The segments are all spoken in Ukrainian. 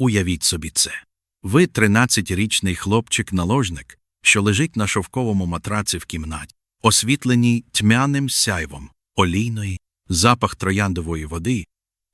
Уявіть собі це. Ви 13-річний хлопчик-наложник, що лежить на шовковому матраці в кімнаті, освітленій тьмяним сяйвом, олійної, запах трояндової води,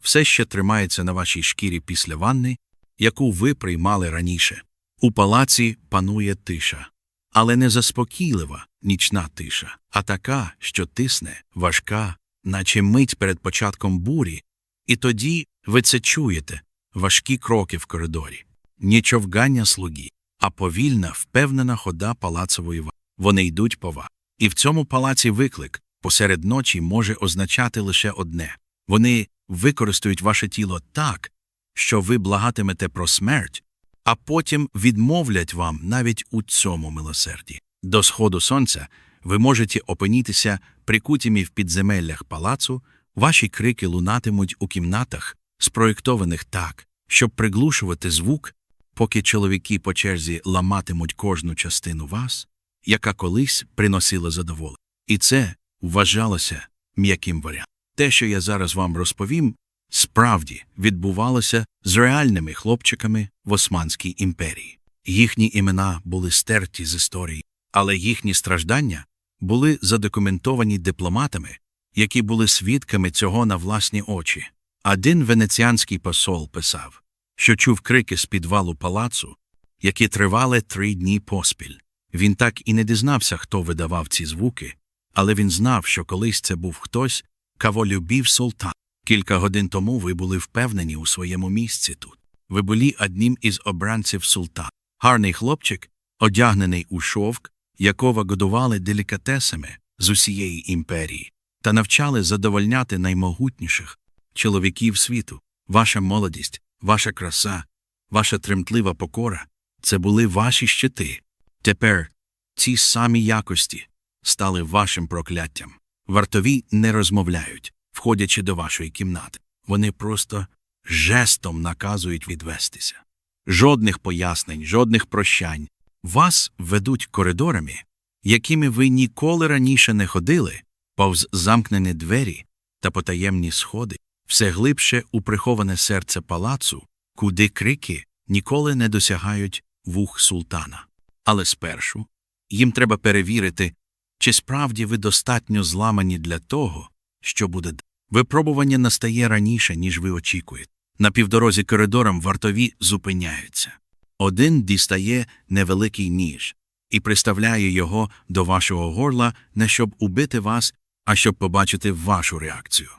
все ще тримається на вашій шкірі після ванни, яку ви приймали раніше. У палаці панує тиша, але не заспокійлива нічна тиша, а така, що тисне, важка, наче мить перед початком бурі, і тоді ви це чуєте важкі кроки в коридорі, не човгання слуги, а повільна, впевнена хода палацової ва. Вони йдуть по вас. І в цьому палаці виклик посеред ночі може означати лише одне вони використають ваше тіло так, що ви благатимете про смерть, а потім відмовлять вам навіть у цьому милосерді. До сходу сонця ви можете опинітися прикутіми в підземеллях палацу, ваші крики лунатимуть у кімнатах, спроєктованих так, щоб приглушувати звук, поки чоловіки по черзі ламатимуть кожну частину вас, яка колись приносила задоволення. І це вважалося м'яким варіантом. Те, що я зараз вам розповім, справді відбувалося з реальними хлопчиками в Османській імперії. Їхні імена були стерті з історії, але їхні страждання були задокументовані дипломатами, які були свідками цього на власні очі. Один венеціанський посол писав, що чув крики з підвалу палацу, які тривали три дні поспіль. Він так і не дізнався, хто видавав ці звуки, але він знав, що колись це був хтось, кого любив султан. Кілька годин тому ви були впевнені у своєму місці тут. Ви були одним із обранців султана. Гарний хлопчик, одягнений у шовк, якого годували делікатесами з усієї імперії, та навчали задовольняти наймогутніших чоловіків світу. Ваша молодість, ваша краса, ваша тремтлива покора це були ваші щити. Тепер ці самі якості стали вашим прокляттям. Вартові не розмовляють, входячи до вашої кімнати. Вони просто жестом наказують відвестися. Жодних пояснень, жодних прощань. Вас ведуть коридорами, якими ви ніколи раніше не ходили, повз замкнені двері та потаємні сходи, все глибше у приховане серце палацу, куди крики ніколи не досягають вух султана. Але спершу їм треба перевірити, чи справді ви достатньо зламані для того, що буде Випробування настає раніше, ніж ви очікуєте. На півдорозі коридором вартові зупиняються. Один дістає невеликий ніж і приставляє його до вашого горла не щоб убити вас, а щоб побачити вашу реакцію.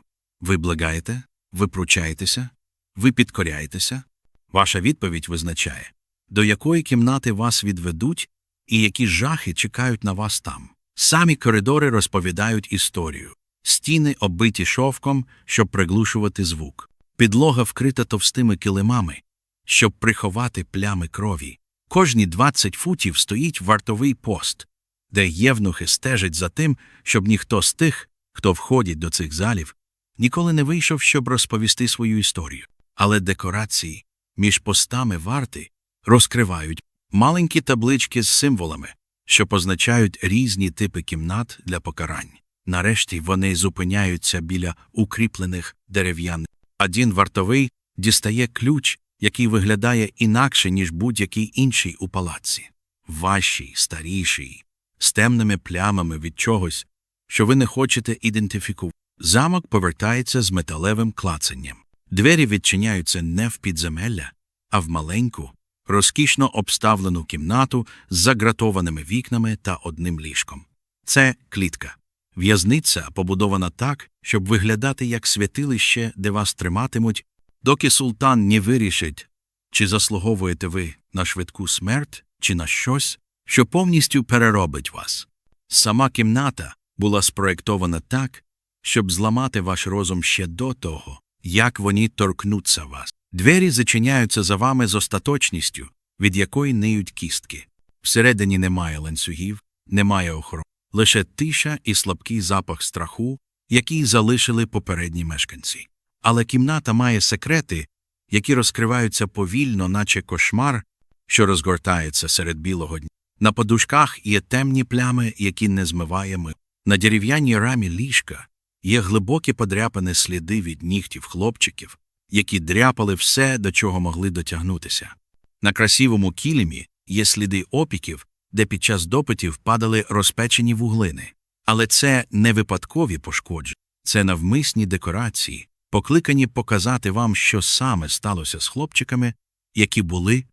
Ви благаєте, ви пручаєтеся, ви підкоряєтеся. Ваша відповідь визначає, до якої кімнати вас відведуть і які жахи чекають на вас там. Самі коридори розповідають історію. Стіни оббиті шовком, щоб приглушувати звук. Підлога вкрита товстими килимами, щоб приховати плями крові. Кожні 20 футів стоїть вартовий пост, де євнухи стежать за тим, щоб ніхто з тих, хто входить до цих залів, ніколи не вийшов, щоб розповісти свою історію. Але декорації між постами варти розкривають маленькі таблички з символами, що позначають різні типи кімнат для покарань. Нарешті вони зупиняються біля укріплених дерев'яних. Один вартовий дістає ключ, який виглядає інакше, ніж будь-який інший у палаці. Важчий, старіший, з темними плямами від чогось, що ви не хочете ідентифікувати. Замок повертається з металевим клацанням. Двері відчиняються не в підземелля, а в маленьку, розкішно обставлену кімнату з загратованими вікнами та одним ліжком. Це клітка. В'язниця побудована так, щоб виглядати як святилище, де вас триматимуть, доки султан не вирішить, чи заслуговуєте ви на швидку смерть, чи на щось, що повністю переробить вас. Сама кімната була спроєктована так, щоб зламати ваш розум ще до того, як вони торкнуться вас. Двері зачиняються за вами з остаточністю, від якої ниють кістки. Всередині немає ланцюгів, немає охорони, лише тиша і слабкий запах страху, який залишили попередні мешканці. Але кімната має секрети, які розкриваються повільно, наче кошмар, що розгортається серед білого дня. На подушках є темні плями, які не змиває ми. На дерев'яній рамі ліжка є глибокі подряпані сліди від нігтів хлопчиків, які дряпали все, до чого могли дотягнутися. На красивому кілімі є сліди опіків, де під час допитів падали розпечені вуглини. Але це не випадкові пошкодження, це навмисні декорації, покликані показати вам, що саме сталося з хлопчиками, які були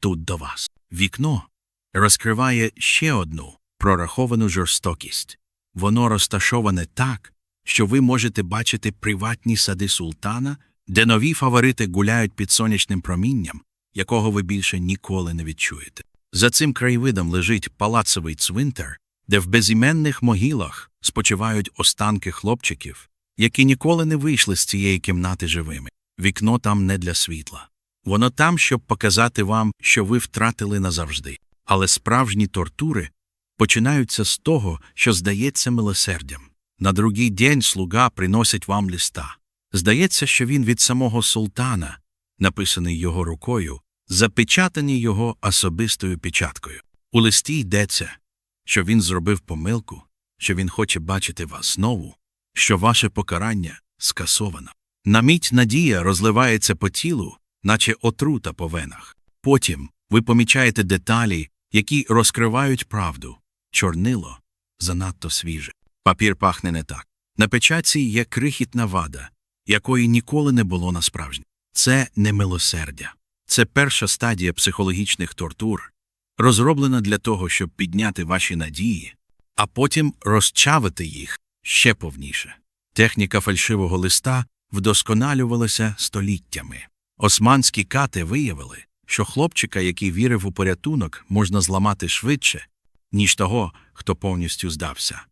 тут до вас. Вікно розкриває ще одну прораховану жорстокість. Воно розташоване так, що ви можете бачити приватні сади султана, де нові фаворити гуляють під сонячним промінням, якого ви більше ніколи не відчуєте. За цим краєвидом лежить палацовий цвинтар, де в безіменних могилах спочивають останки хлопчиків, які ніколи не вийшли з цієї кімнати живими. Вікно там не для світла. Воно там, щоб показати вам, що ви втратили назавжди. Але справжні тортури починаються з того, що здається милосердям. На другий день слуга приносить вам листа. Здається, що він від самого султана, написаний його рукою, запечатаний його особистою печаткою. У листі йдеться, що він зробив помилку, що він хоче бачити вас знову, що ваше покарання скасовано. На мить надія розливається по тілу, наче отрута по венах. Потім ви помічаєте деталі, які розкривають правду. Чорнило занадто свіже. Папір пахне не так. На печатці є крихітна вада, якої ніколи не було насправжні. Це не милосердя. Це перша стадія психологічних тортур, розроблена для того, щоб підняти ваші надії, а потім розчавити їх ще повніше. Техніка фальшивого листа вдосконалювалася століттями. Османські кати виявили, що хлопчика, який вірив у порятунок, можна зламати швидше, ніж того, хто повністю здався.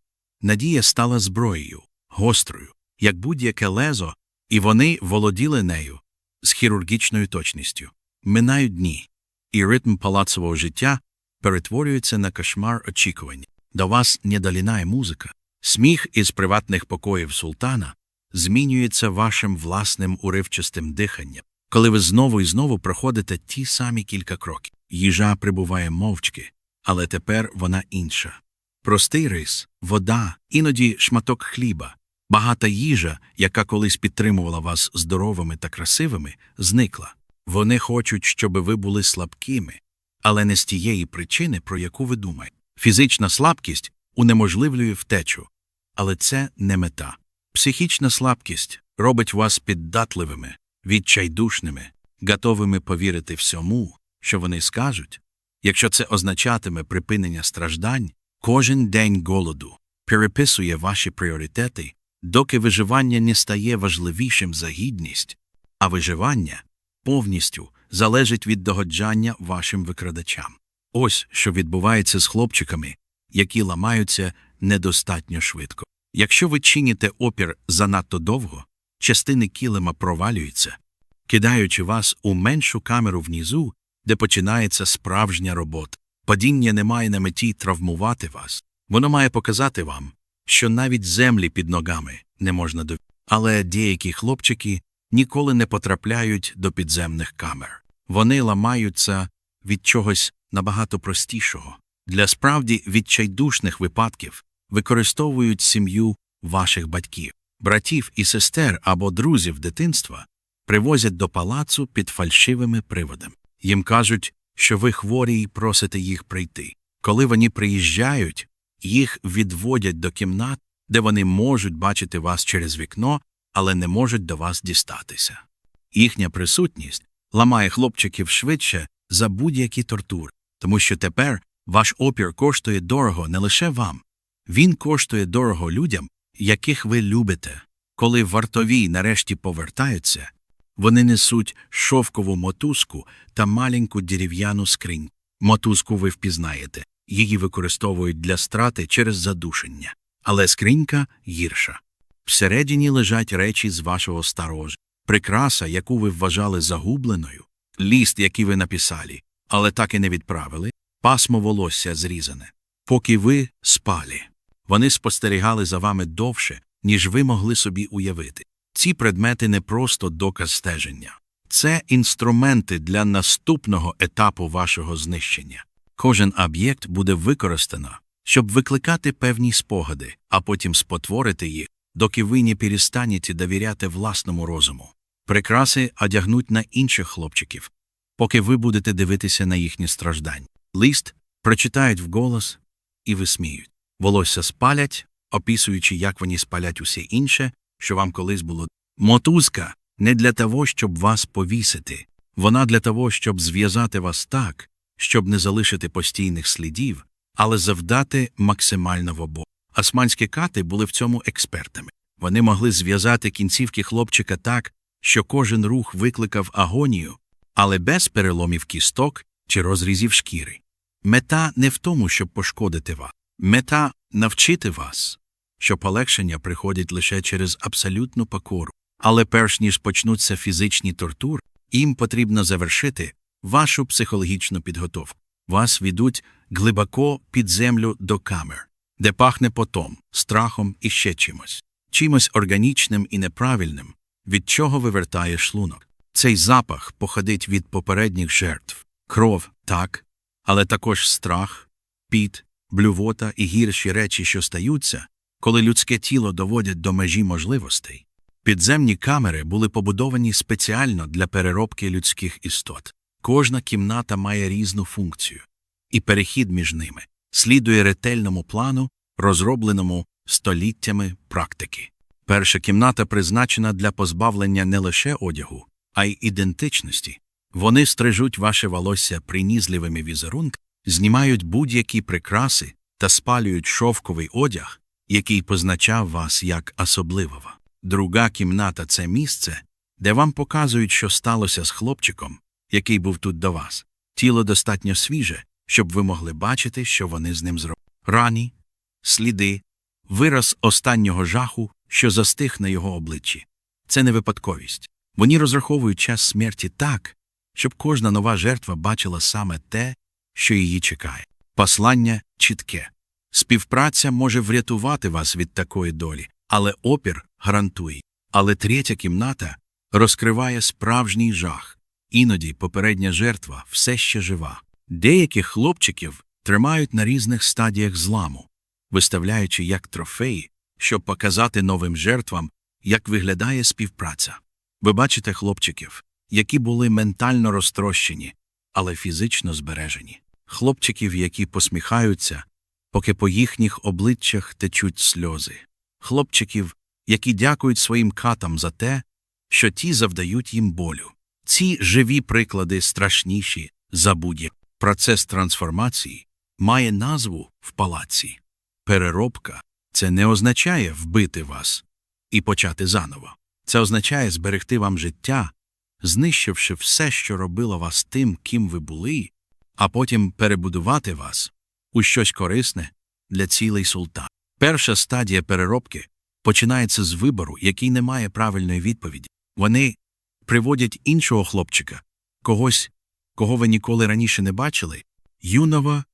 Надія стала зброєю, гострою, як будь-яке лезо, і вони володіли нею з хірургічною точністю. Минають дні, і ритм палацового життя перетворюється на кошмар очікування. До вас не долінає музика. Сміх із приватних покоїв султана змінюється вашим власним уривчастим диханням. Коли ви знову і знову проходите ті самі кілька кроків. Їжа прибуває мовчки, але тепер вона інша. Простий рис, вода, іноді шматок хліба, багата їжа, яка колись підтримувала вас здоровими та красивими, зникла. Вони хочуть, щоб ви були слабкими, але не з тієї причини, про яку ви думаєте. Фізична слабкість унеможливлює втечу, але це не мета. Психічна слабкість робить вас піддатливими, відчайдушними, готовими повірити всьому, що вони скажуть. Якщо це означатиме припинення страждань, кожен день голоду переписує ваші пріоритети, доки виживання не стає важливішим за гідність, а виживання повністю залежить від догоджання вашим викрадачам. Ось що відбувається з хлопчиками, які ламаються недостатньо швидко. Якщо ви чините опір занадто довго, частини килима провалюються, кидаючи вас у меншу камеру внизу, де починається справжня робота. Падіння не має на меті травмувати вас. Воно має показати вам, що навіть землі під ногами не можна до. Але деякі хлопчики ніколи не потрапляють до підземних камер. Вони ламаються від чогось набагато простішого. Для справді відчайдушних випадків використовують сім'ю ваших батьків, братів і сестер або друзів дитинства привозять до палацу під фальшивими приводами. Їм кажуть, що ви хворі і просите їх прийти. Коли вони приїжджають, їх відводять до кімнат, де вони можуть бачити вас через вікно, але не можуть до вас дістатися. Їхня присутність ламає хлопчиків швидше за будь-які тортури, тому що тепер ваш опір коштує дорого не лише вам, він коштує дорого людям, яких ви любите. Коли вартові нарешті повертаються, вони несуть шовкову мотузку та маленьку дерев'яну скринь. Мотузку ви впізнаєте, її використовують для страти через задушення, але скринька гірша. Всередині лежать речі з вашого старого прикраса, яку ви вважали загубленою, ліст, який ви написали, але так і не відправили, пасмо волосся зрізане. Поки ви спали, вони спостерігали за вами довше, ніж ви могли собі уявити. Ці предмети не просто доказ стеження, це інструменти для наступного етапу вашого знищення. Кожен об'єкт буде використано, щоб викликати певні спогади, а потім спотворити їх, доки ви не перестанете довіряти власному розуму. Прикраси одягнуть на інших хлопчиків, поки ви будете дивитися на їхні страждання. Лист прочитають вголос і висміють. Волосся спалять, описуючи, як вони спалять усе інше, що вам колись було. Мотузка не для того, щоб вас повісити, вона для того, щоб зв'язати вас так, щоб не залишити постійних слідів, але завдати максимального болю. Османські кати були в цьому експертами. Вони могли зв'язати кінцівки хлопчика так, що кожен рух викликав агонію, але без переломів кісток чи розрізів шкіри. Мета не в тому, щоб пошкодити вас. Мета навчити вас, що полегшення приходить лише через абсолютну покору. Але перш ніж почнуться фізичні тортури, їм потрібно завершити вашу психологічну підготовку. Вас ведуть глибоко під землю до камер, де пахне потом, страхом і ще чимось, чимось органічним і неправильним, від чого вивертає шлунок. Цей запах походить від попередніх жертв, кров так, але також страх, піт, блювота і гірші речі, що стаються, коли людське тіло доводять до межі можливостей. Підземні камери були побудовані спеціально для переробки людських істот. Кожна кімната має різну функцію, і перехід між ними слідує ретельному плану, розробленому століттями практики. Перша кімната призначена для позбавлення не лише одягу, а й ідентичності. Вони стрижуть ваше волосся принізливими візерунками, знімають будь-які прикраси та спалюють шовковий одяг, який позначав вас як особливого. Друга кімната це місце, де вам показують, що сталося з хлопчиком, який був тут до вас. Тіло достатньо свіже, щоб ви могли бачити, що вони з ним зробили. Рані, сліди, вираз останнього жаху, що застиг на його обличчі. Це не випадковість. Вони розраховують час смерті так, щоб кожна нова жертва бачила саме те, що її чекає. Послання чітке. Співпраця може врятувати вас від такої долі, але опір гарантує. Але третя кімната розкриває справжній жах. Іноді попередня жертва все ще жива. Деяких хлопчиків тримають на різних стадіях зламу, виставляючи як трофеї, щоб показати новим жертвам, як виглядає співпраця. Ви бачите хлопчиків, які були ментально розтрощені, але фізично збережені. Хлопчиків, які посміхаються, поки по їхніх обличчях течуть сльози. Хлопчиків, які дякують своїм катам за те, що ті завдають їм болю. Ці живі приклади страшніші за будь-який процес трансформації має назву в палаці. Переробка це не означає вбити вас і почати заново. Це означає зберегти вам життя, знищивши все, що робило вас тим, ким ви були, а потім перебудувати вас у щось корисне для цілей султана. Перша стадія переробки починається з вибору, який не має правильної відповіді. Вони приводять іншого хлопчика, когось, кого ви ніколи раніше не бачили, юного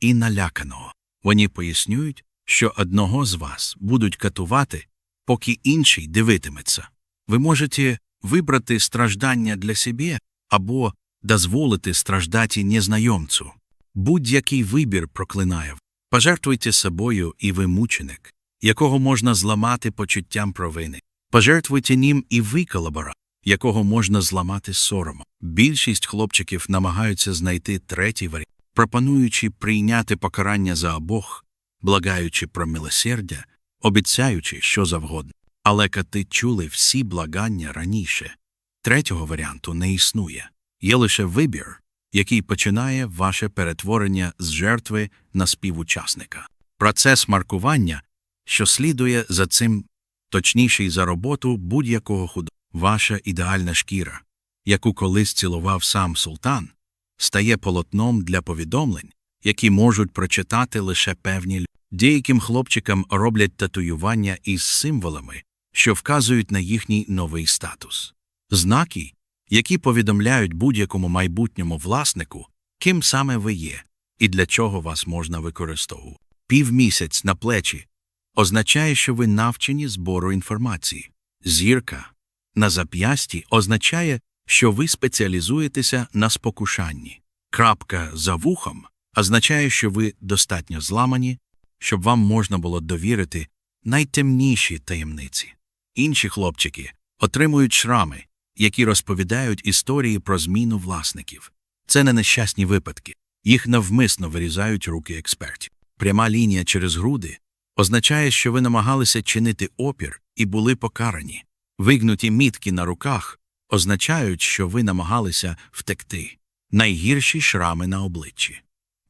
і наляканого. Вони пояснюють, що одного з вас будуть катувати, поки інший дивитиметься. Ви можете вибрати страждання для себе або дозволити страждати незнайомцю. Будь-який вибір проклинає. Пожертвуйте собою і ви мученик, якого можна зламати почуттям провини. Пожертвуйте ним і ви колабора, якого можна зламати соромом. Більшість хлопчиків намагаються знайти третій варіант, пропонуючи прийняти покарання за обох, благаючи про милосердя, обіцяючи що завгодно. Але кати чули всі благання раніше. Третього варіанту не існує. Є лише вибір, який починає ваше перетворення з жертви на співучасника. Процес маркування, що слідує за цим, точніший за роботу будь-якого худо. Ваша ідеальна шкіра, яку колись цілував сам султан, стає полотном для повідомлень, які можуть прочитати лише певні люди. Деяким хлопчикам роблять татуювання із символами, що вказують на їхній новий статус. Знаки, які повідомляють будь-якому майбутньому власнику, ким саме ви є і для чого вас можна використовувати. Півмісяць на плечі означає, що ви навчені збору інформації. Зірка на зап'ясті означає, що ви спеціалізуєтеся на спокушанні. Крапка за вухом означає, що ви достатньо зламані, щоб вам можна було довірити найтемніші таємниці. Інші хлопчики отримують шрами, які розповідають історії про зміну власників. Це не нещасні випадки. Їх навмисно вирізають руки експертів. Пряма лінія через груди означає, що ви намагалися чинити опір і були покарані. Вигнуті мітки на руках означають, що ви намагалися втекти. Найгірші шрами на обличчі.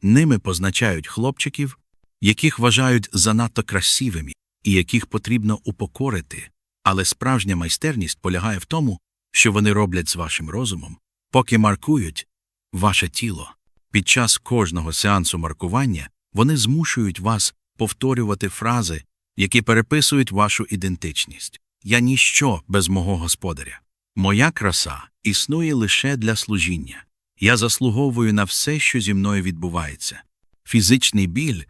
Ними позначають хлопчиків, яких вважають занадто красивими і яких потрібно упокорити. Але справжня майстерність полягає в тому, що вони роблять з вашим розумом, поки маркують ваше тіло. Під час кожного сеансу маркування вони змушують вас повторювати фрази, які переписують вашу ідентичність. Я ніщо без мого господаря. Моя краса існує лише для служіння. Я заслуговую на все, що зі мною відбувається. Фізичний біль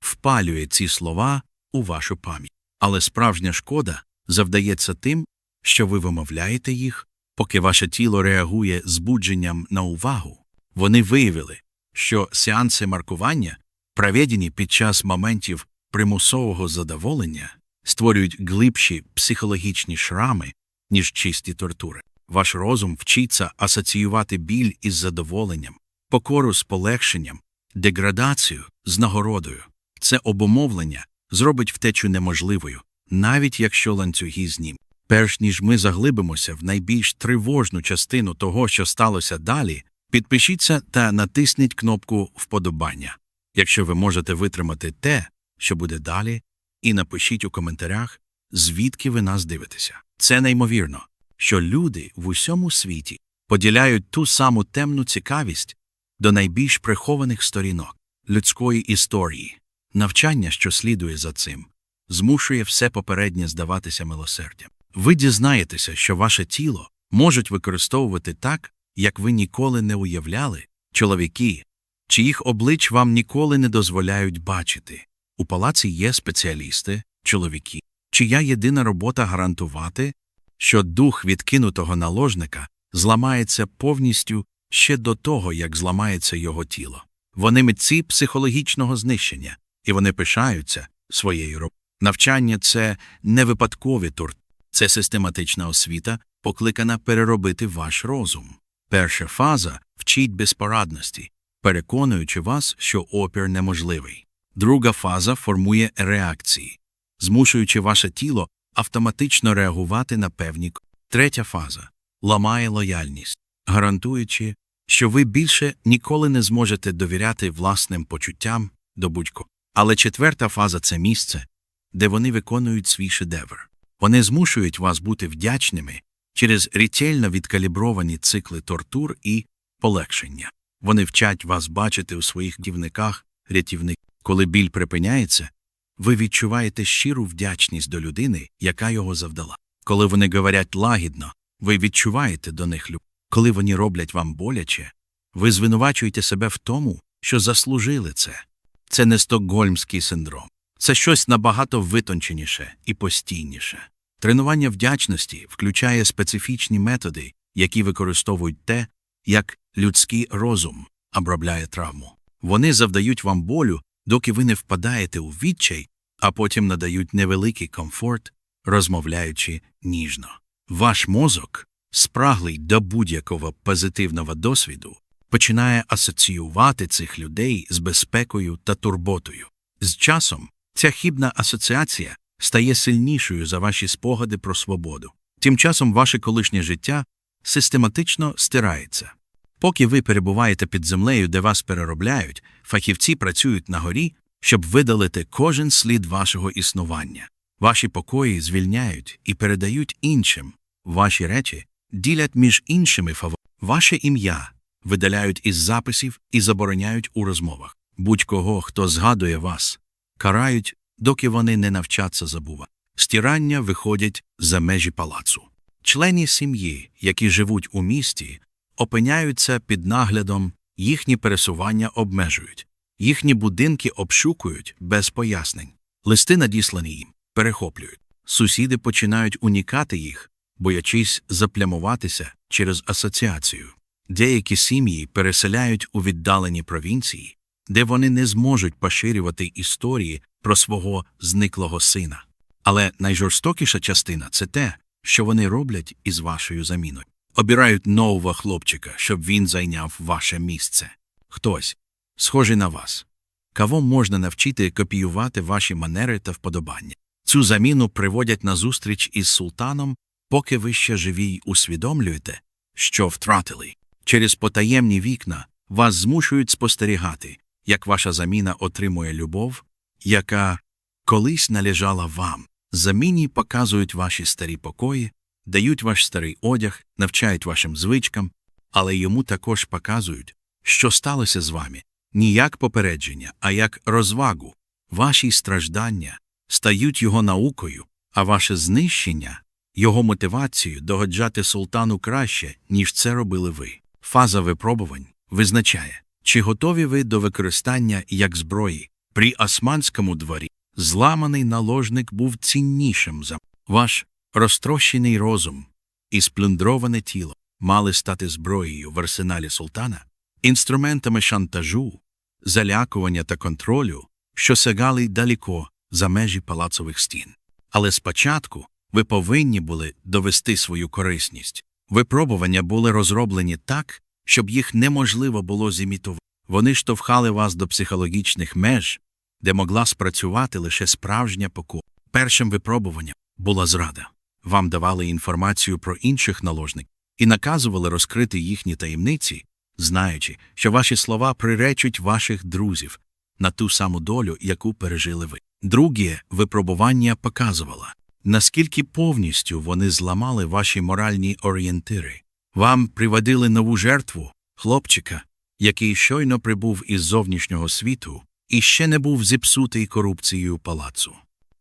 впалює ці слова у вашу пам'ять. Але справжня шкода завдається тим, що ви вимовляєте їх, поки ваше тіло реагує збудженням на увагу. Вони виявили, що сеанси маркування, проведені під час моментів примусового задоволення, створюють глибші психологічні шрами, ніж чисті тортури. Ваш розум вчиться асоціювати біль із задоволенням, покору з полегшенням, деградацію з нагородою. Це обумовлення зробить втечу неможливою, навіть якщо ланцюги знім. Перш ніж ми заглибимося в найбільш тривожну частину того, що сталося далі, підпишіться та натисніть кнопку вподобання, якщо ви можете витримати те, що буде далі, і напишіть у коментарях, звідки ви нас дивитеся. Це неймовірно, що люди в усьому світі поділяють ту саму темну цікавість до найбільш прихованих сторінок людської історії. Навчання, що слідує за цим, змушує все попереднє здаватися милосердям. Ви дізнаєтеся, що ваше тіло можуть використовувати так, як ви ніколи не уявляли, чоловіки, чиїх облич вам ніколи не дозволяють бачити. У палаці є спеціалісти, чоловіки, чия єдина робота гарантувати, що дух відкинутого наложника зламається повністю ще до того, як зламається його тіло. Вони митці психологічного знищення, і вони пишаються своєю роботою. Навчання це не випадкові тур, це систематична освіта, покликана переробити ваш розум. Перша фаза вчить безпорадності, переконуючи вас, що опір неможливий. Друга фаза формує реакції, змушуючи ваше тіло автоматично реагувати на певні Третя фаза ламає лояльність, гарантуючи, що ви більше ніколи не зможете довіряти власним почуттям до будь-кого. Але четверта фаза це місце, де вони виконують свій шедевр. Вони змушують вас бути вдячними через ретельно відкалібровані цикли тортур і полегшення. Вони вчать вас бачити у своїх дівниках рятівник. Коли біль припиняється, ви відчуваєте щиру вдячність до людини, яка його завдала. Коли вони говорять лагідно, ви відчуваєте до них любов. Коли вони роблять вам боляче, ви звинувачуєте себе в тому, що заслужили це. Це не стокгольмський синдром. Це щось набагато витонченіше і постійніше. Тренування вдячності включає специфічні методи, які використовують те, як людський розум обробляє травму. Вони завдають вам болю, доки ви не впадаєте у відчай, а потім надають невеликий комфорт, розмовляючи ніжно. Ваш мозок, спраглий до будь-якого позитивного досвіду, починає асоціювати цих людей з безпекою та турботою. З часом ця хібна асоціація стає сильнішою за ваші спогади про свободу. Тим часом ваше колишнє життя систематично стирається. Поки ви перебуваєте під землею, де вас переробляють, фахівці працюють на горі, щоб видалити кожен слід вашого існування. Ваші покої звільняють і передають іншим. Ваші речі ділять між іншими фаво. Ваше ім'я видаляють із записів і забороняють у розмовах. Будь-кого, хто згадує вас, карають, доки вони не навчаться забувати. Стирання виходять за межі палацу. Члені сім'ї, які живуть у місті, опиняються під наглядом, їхні пересування обмежують, їхні будинки обшукують без пояснень, листи, надіслані їм, перехоплюють. Сусіди починають унікати їх, боячись заплямуватися через асоціацію. Деякі сім'ї переселяють у віддалені провінції, де вони не зможуть поширювати історії про свого зниклого сина. Але найжорстокіша частина це те, що вони роблять із вашою заміною. обирають нового хлопчика, щоб він зайняв ваше місце. Хтось, схожий на вас. Кого можна навчити копіювати ваші манери та вподобання. Цю заміну приводять на зустріч із султаном, поки ви ще живі й усвідомлюєте, що втратили. Через потаємні вікна вас змушують спостерігати, як ваша заміна отримує любов, яка колись належала вам. Заміні показують ваші старі покої, дають ваш старий одяг, навчають вашим звичкам, але йому також показують, що сталося з вами не як попередження, а як розвагу. Ваші страждання стають його наукою, а ваше знищення його мотивацією догоджати султану краще, ніж це робили ви. Фаза випробувань визначає, чи готові ви до використання як зброї. При османському дворі зламаний наложник був ціннішим за ваш розтрощений розум і сплюндроване тіло мали стати зброєю в арсеналі султана, інструментами шантажу, залякування та контролю, що сягали далеко за межі палацових стін. Але спочатку ви повинні були довести свою корисність. Випробування були розроблені так, щоб їх неможливо було зімітувати. Вони штовхали вас до психологічних меж, де могла спрацювати лише справжня покора. Першим випробуванням була зрада. Вам давали інформацію про інших наложників і наказували розкрити їхні таємниці, знаючи, що ваші слова приречуть ваших друзів на ту саму долю, яку пережили ви. Друге випробування показувало, наскільки повністю вони зламали ваші моральні орієнтири. Вам приводили нову жертву, хлопчика, який щойно прибув із зовнішнього світу і ще не був зіпсутий корупцією палацу.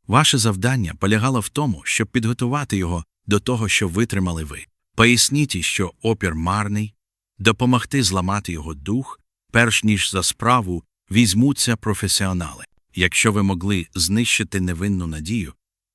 Ваше завдання полягало в тому, щоб підготувати його до того, що витримали ви. Поясніть, що опір марний, допомогти зламати його дух, перш ніж за справу візьмуться професіонали. Якщо ви могли знищити невинну надію,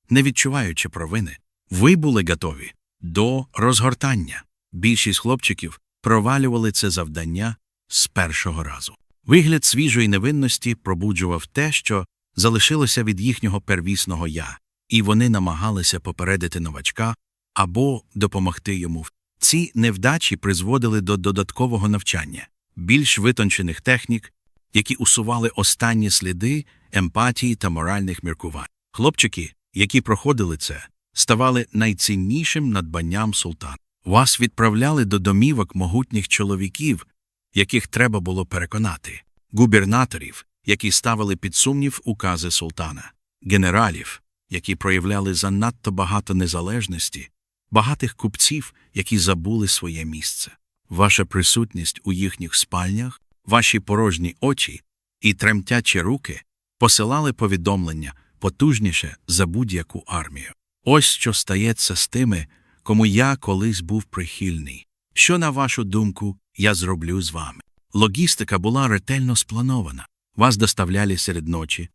не відчуваючи провини, ви були готові до розгортання. Більшість хлопчиків провалювали це завдання з першого разу. Вигляд свіжої невинності пробуджував те, що залишилося від їхнього первісного я, і вони намагалися попередити новачка або допомогти йому. Ці невдачі призводили до додаткового навчання, більш витончених технік, які усували останні сліди емпатії та моральних міркувань. Хлопчики, які проходили це, ставали найціннішим надбанням султана. Вас відправляли до домівок могутніх чоловіків, яких треба було переконати, губернаторів, які ставили під сумнів укази султана, генералів, які проявляли занадто багато незалежності, багатих купців, які забули своє місце. Ваша присутність у їхніх спальнях, ваші порожні очі і тремтячі руки посилали повідомлення потужніше за будь-яку армію. Ось що стається з тими, кому я колись був прихильний. Що, на вашу думку, я зроблю з вами? Логістика була ретельно спланована. Вас доставляли серед ночі,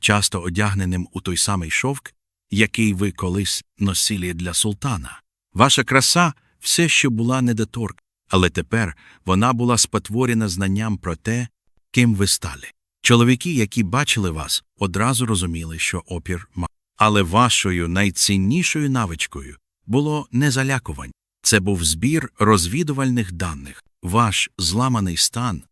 часто одягненим у той самий шовк, який ви колись носили для султана. Ваша краса все ще була недоторк, але тепер вона була спотворена знанням про те, ким ви стали. Чоловіки, які бачили вас, одразу розуміли, що опір ма. Але вашою найціннішою навичкою було не залякувань. Це був збір розвідувальних даних. Ваш зламаний стан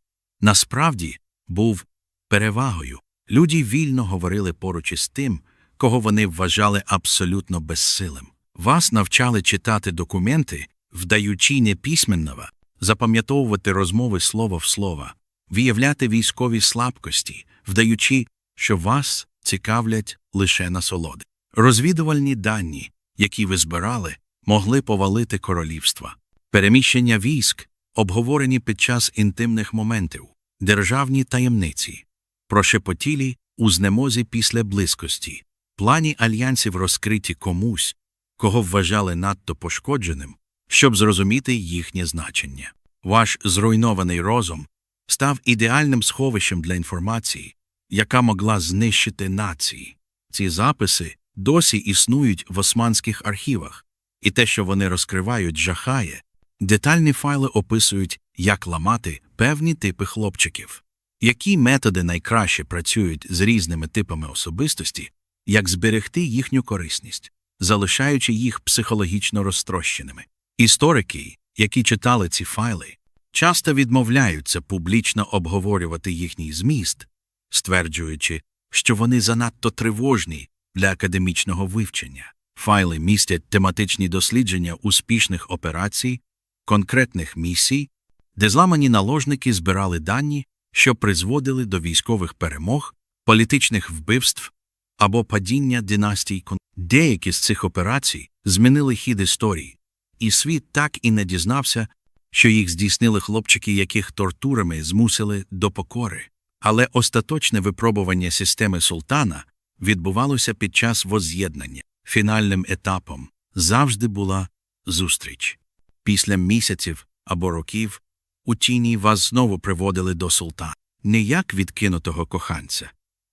насправді був перевагою. Люди вільно говорили поруч із тим, кого вони вважали абсолютно безсилим. Вас навчали читати документи, вдаючи неписьменного, запам'ятовувати розмови слово в слово, виявляти військові слабкості, вдаючи, що вас цікавлять лише насолоди. Розвідувальні дані, які ви збирали, могли повалити королівства. Переміщення військ, обговорені під час інтимних моментів, державні таємниці, прошепотілі у знемозі після близькості, плані альянсів розкриті комусь, кого вважали надто пошкодженим, щоб зрозуміти їхнє значення. Ваш зруйнований розум став ідеальним сховищем для інформації, яка могла знищити нації. Ці записи досі існують в османських архівах, і те, що вони розкривають, жахає. Детальні файли описують, як ламати певні типи хлопчиків, які методи найкраще працюють з різними типами особистості, як зберегти їхню корисність, залишаючи їх психологічно розтрощеними. Історики які читали ці файли, часто відмовляються публічно обговорювати їхній зміст, стверджуючи, що вони занадто тривожні для академічного вивчення. Файли містять тематичні дослідження успішних операцій, конкретних місій, де зламані наложники збирали дані, що призводили до військових перемог, політичних вбивств або падіння династій. Деякі з цих операцій змінили хід історії, і світ так і не дізнався, що їх здійснили хлопчики, яких тортурами змусили до покори. Але остаточне випробування системи султана відбувалося під час воз'єднання. Фінальним етапом завжди була зустріч. Після місяців або років у тіні вас знову приводили до султана. Не як відкинутого коханця,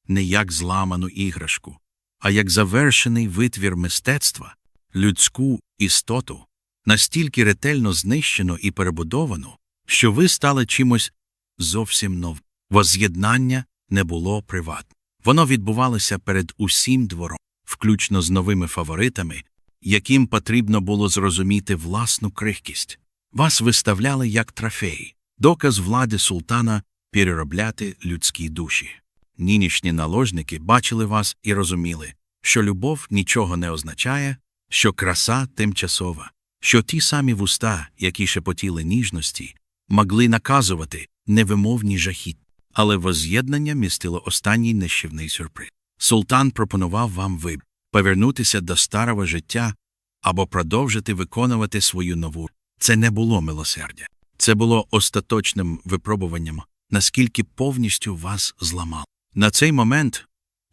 не як зламану іграшку, а як завершений витвір мистецтва, людську істоту, настільки ретельно знищено і перебудовано, що ви стали чимось зовсім новим. Воз'єднання не було приватним. Воно відбувалося перед усім двором, включно з новими фаворитами, яким потрібно було зрозуміти власну крихкість. Вас виставляли як трофей, доказ влади султана переробляти людські душі. Нинішні наложники бачили вас і розуміли, що любов нічого не означає, що краса тимчасова, що ті самі вуста, які шепотіли ніжності, могли наказувати невимовні жахіт. Але воз'єднання містило останній нищівний сюрприз. Султан пропонував вам вибір повернутися до старого життя або продовжити виконувати свою нову. Це не було милосердя. Це було остаточним випробуванням, наскільки повністю вас зламало. На цей момент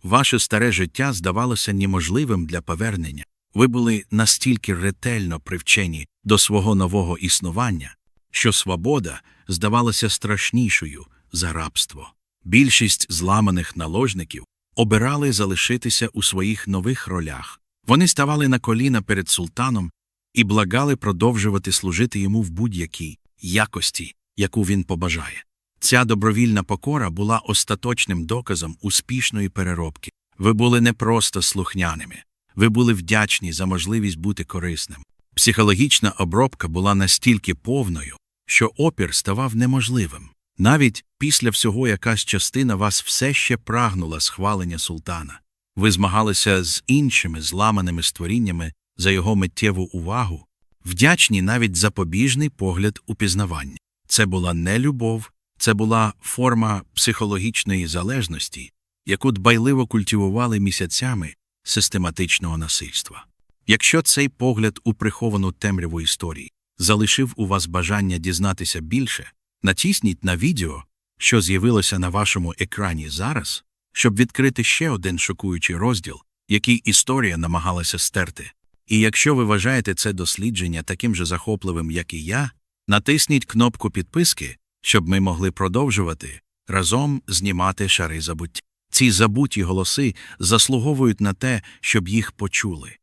ваше старе життя здавалося неможливим для повернення. Ви були настільки ретельно привчені до свого нового існування, що свобода здавалася страшнішою за рабство. Більшість зламаних наложників обирали залишитися у своїх нових ролях. Вони ставали на коліна перед султаном і благали продовжувати служити йому в будь-якій якості, яку він побажає. Ця добровільна покора була остаточним доказом успішної переробки. Ви були не просто слухняними, ви були вдячні за можливість бути корисним. Психологічна обробка була настільки повною, що опір ставав неможливим. Навіть після всього якась частина вас все ще прагнула схвалення султана. Ви змагалися з іншими зламаними створіннями за його миттєву увагу, вдячні навіть за побіжний погляд упізнавання. Це була не любов, це була форма психологічної залежності, яку дбайливо культивували місяцями систематичного насильства. Якщо цей погляд у приховану темряву історії залишив у вас бажання дізнатися більше, натисніть на відео, що з'явилося на вашому екрані зараз, щоб відкрити ще один шокуючий розділ, який історія намагалася стерти. І якщо ви вважаєте це дослідження таким же захопливим, як і я, натисніть кнопку підписки, щоб ми могли продовжувати разом знімати шари забуття. Ці забуті голоси заслуговують на те, щоб їх почули.